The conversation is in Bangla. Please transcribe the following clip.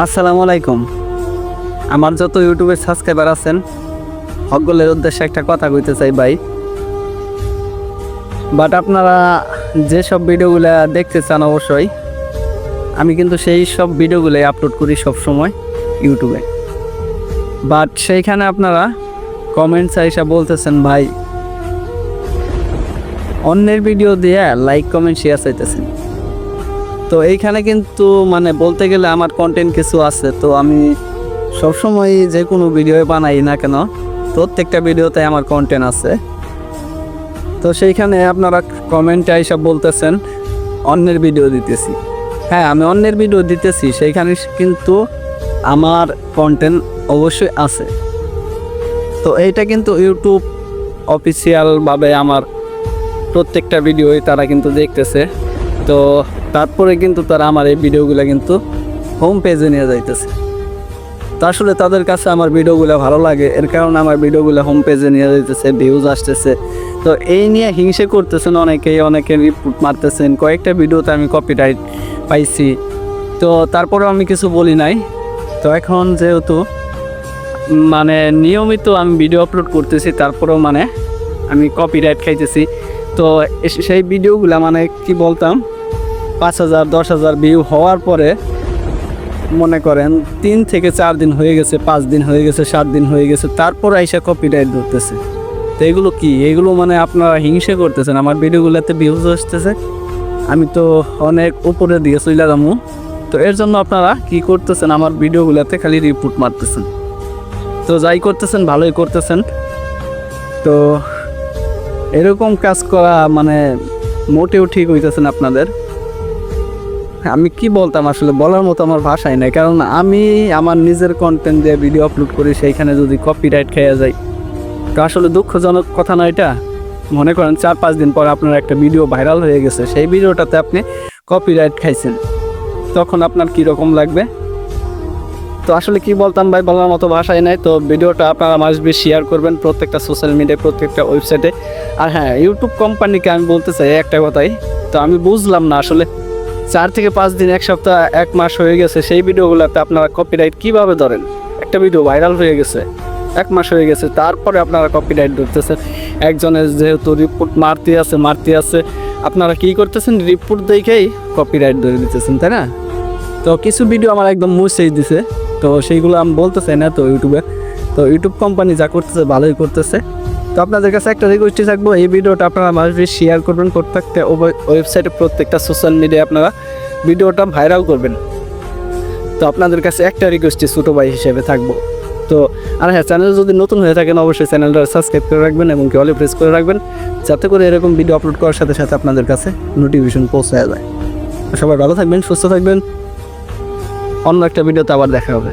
আসসালামু আলাইকুম। আমার যত ইউটিউবে সাবস্ক্রাইবার আছেন, সকলের উদ্দেশ্যে একটা কথা কইতে চাই ভাই। বাট আপনারা যেসব ভিডিওগুলো দেখতে চান অবশ্যই, আমি কিন্তু সেই সব ভিডিওগুলোই আপলোড করি সব সময় ইউটিউবে। বাট সেইখানে আপনারা কমেন্টস এসে বলতেছেন, ভাই, অন্যের ভিডিও দিয়ে লাইক কমেন্ট শেয়ার চাইতেছেন। তো এইখানে কিন্তু মানে বলতে গেলে আমার কন্টেন্ট কিছু আছে, তো আমি সবসময় যে কোনো ভিডিও বানাই না কেন, প্রত্যেকটা ভিডিওতে আমার কন্টেন্ট আছে। তো সেইখানে আপনারা কমেন্টে এইসব বলতেছেন, অন্যের ভিডিও দিতেছি। হ্যাঁ আমি অন্যের ভিডিও দিতেছি, সেইখানে কিন্তু আমার কন্টেন্ট অবশ্যই আছে। তো এইটা কিন্তু ইউটিউব অফিসিয়ালভাবে আমার প্রত্যেকটা ভিডিওই তারা কিন্তু দেখতেছে। তো তারপরে কিন্তু তারা আমার এই ভিডিওগুলো কিন্তু হোম পেজে নিয়ে যাইতেছে। তো আসলে তাদের কাছে আমার ভিডিওগুলো ভালো লাগে, এর কারণে আমার ভিডিওগুলো হোম পেজে নিয়ে যাইতেছে ভিউজ আসতেছে। তো এই নিয়ে হিংসে করতেছেন অনেকেই, অনেকে রিপোর্ট মারতেছেন। কয়েকটা ভিডিওতে আমি কপিরাইট পাইছি। তো তারপরেও আমি কিছু বলি নাই। তো এখন যেহেতু মানে নিয়মিত আমি ভিডিও আপলোড করতেছি, তারপরেও মানে আমি কপিরাইট খাইতেছি। তো সেই ভিডিওগুলো মানে কি বলতাম পাঁচ হাজার, দশ হাজার ভিউ হওয়ার পরে মনে করেন তিন থেকে চার দিন হয়ে গেছে, পাঁচ দিন হয়ে গেছে, সাত দিন হয়ে গেছে, তারপর আইসা কপিরাইট ধরতেছে। তো এগুলো কি? এগুলো মানে আপনারা হিংসা করতেছেন, আমার ভিডিওগুলোতে ভিউজ আসতেছে। আমি তো অনেক উপরে দিয়ে চলে যাব। তো এর জন্য আপনারা কি করতেছেন? আমার ভিডিওগুলোতে খালি রিপোর্ট মারতেছেন। তো যাই করতেছেন, ভালোই করতেছেন। তো এরকম কাজ করা মানে মোটেও ঠিক হইতেছেন আপনাদের। আমি কি বলতাম আসলে? বলার মতো আমার ভাষাই নাই। কারণ আমি আমার নিজের কন্টেন্ট দিয়ে ভিডিও আপলোড করি, সেইখানে যদি কপিরাইট খেয়ে যাই। তো আসলে দুঃখজনক কথা না এটা? মনে করেন চার পাঁচ দিন পর আপনার একটা ভিডিও ভাইরাল হয়ে গেছে। সেই ভিডিওটাতে আপনি কপিরাইট খাইছেন। তখন আপনার কি রকম লাগবে? তো আসলে কি বলতাম ভাই? বলার মতো ভাষাই নাই। তো ভিডিওটা আপনারা মাসবে শেয়ার করবেন প্রত্যেকটা সোশ্যাল মিডিয়ায় প্রত্যেকটা ওয়েবসাইটে আর হ্যাঁ ইউটিউব কোম্পানিকে আমি বলতে চাই একটা কথাই। তো আমি বুঝলাম না আসলে চার থেকে পাঁচ দিন, এক সপ্তাহ, এক মাস হয়ে গেছে। সেই ভিডিওগুলোতে আপনারা কপিরাইট কীভাবে ধরেন? একটা ভিডিও ভাইরাল হয়ে গেছে, এক মাস হয়ে গেছে, তারপরে আপনারা কপিরাইট ধরতেছেন। একজনের যেহেতু রিপোর্ট মারতে আছে মারতে আছে, আপনারা কি করতেছেন? রিপোর্ট দেখেই কপিরাইট ধরে দিতেছেন তাই না? তো কিছু ভিডিও আমার একদম মুছেই দিছে। তো সেইগুলো আমি বলতে চাই না তো ইউটিউবে তো ইউটিউব কোম্পানি যা করতেছে, ভালোই করতেছে। তো আপনাদের কাছে একটা রিকোয়েস্টই থাকব, এই ভিডিওটা আপনারা মাসবে শেয়ার করবেন প্রত্যেকটা ওয়েবসাইটে প্রত্যেকটা সোশ্যাল মিডিয়ায় আপনারা ভিডিওটা ভাইরাল করবেন। তো আপনাদের কাছে একটা রিকোয়েস্টই ছোটো ভাই হিসেবে থাকব। তো আর হ্যাঁ চ্যানেল যদি নতুন হয়ে থাকেন, অবশ্যই চ্যানেলটা সাবস্ক্রাইব করে রাখবেন এবং কি অলে প্রেস করে রাখবেন, যাতে করে এরকম ভিডিও আপলোড করার সাথে সাথে আপনাদের কাছে নোটিফিকেশন পৌঁছে যায়। সবাই ভালো থাকবেন, সুস্থ থাকবেন। অন্য একটা ভিডিওতে আবার দেখা হবে।